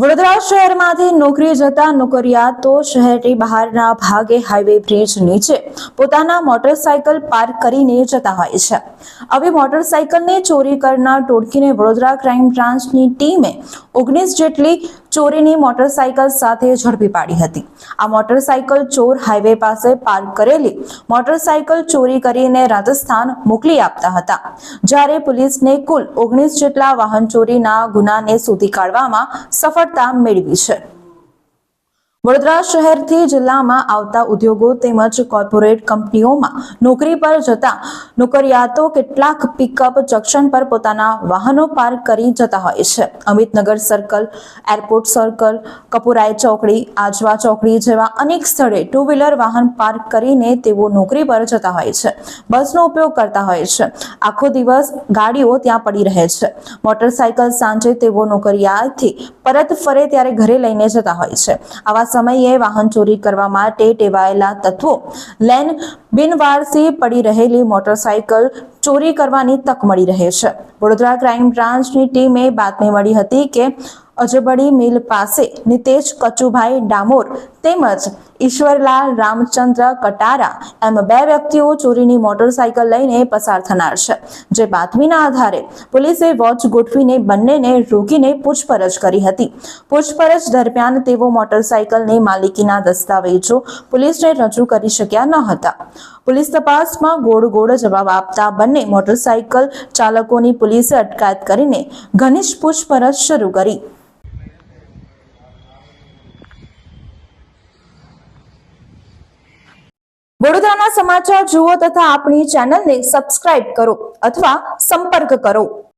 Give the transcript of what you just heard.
વડોદરા શહેરમાંથી નોકરી જતા નોકરિયાતો શહેરની બહારના ભાગે હાઈવે બ્રિજ નીચે પોતાના મોટરસાયકલ પાર્ક કરીને જતા હોય છે. આવી મોટરસાયકલને ચોરી કરનાર ટોળકીને વડોદરા ક્રાઇમ બ્રાન્ચની ટીમે ઓગણીસ જેટલી ચોરીની મોટરસાયકલ સાથે ઝડપી પાડી હતી. આ મોટરસાયકલ ચોર હાઈવે પાસે પાર્ક કરેલી મોટરસાયકલ ચોરી કરીને રાજસ્થાન મોકલી આપતા હતા. જ્યારે પોલીસને કુલ ઓગણીસ જેટલા વાહન ચોરીના ગુનાને શોધી કાઢવામાં સફળતા મેળવી છે. વડોદરા શહેરથી જિલ્લામાં આવતા ઉદ્યોગો તેમજ કોર્પોરેટ કંપનીઓમાં નોકરી પર જતા નોકરિયાતો કેટલાક પિકઅપ જંકશન પર પોતાના વાહનો પાર્ક કરી જતા હોય છે. Amitnagar circle airport circle Kapurai ચોકડી, આજવા ચોકડી જેવા અનેક સ્થળે ટુ વ્હીલર વાહન પાર્ક કરીને તેઓ નોકરી પર જતા હોય છે. બસનો ઉપયોગ કરતા હોય છે. આખો દિવસ ગાડીઓ ત્યાં પડી રહે છે. મોટરસાયકલ સાંજે તેઓ નોકરિયાથી પરત ફરે ત્યારે ઘરે લઈને જતા હોય છે. આવા સમયે વાહન ચોરી કરવા માટે ટેવાયેલા તત્વો. લેન બિનવારસી પડી રહેલી મોટરસાયકલ ચોરી કરવાની તક મળી રહે છે. વડોદરા ક્રાઇમ બ્રાન્ચની ટીમે બાતમી મળી હતી કે અજબડી મિલ પાસે નિતેશ કચુભાઈ ડામોર તેમજ ઈશ્વરલાલ રામચંદ્ર કટારા એમ બે વ્યક્તિઓ ચોરીની મોટરસાયકલ લઈને પસાર થનાર છે. જે બાતમીના આધારે પોલીસે વોચ ગોઠવીને બંનેને રોકીને પૂછપરછ કરી હતી. પૂછપરછ દરમિયાન તેઓ મોટરસાયકલની માલિકીના દસ્તાવેજો પોલીસને રજૂ કરી શક્યા ન હતા. પોલીસ તપાસમાં ગોળ ગોળ જવાબ આપતા બંને મોટરસાયકલ ચાલકોની પોલીસે અટકાયત કરીને ઘનિષ્ઠ પૂછપરછ શરૂ કરી. વડોદરાના સમાચાર જુઓ તથા આપણી ચેનલને સબસ્ક્રાઇબ કરો અથવા સંપર્ક કરો.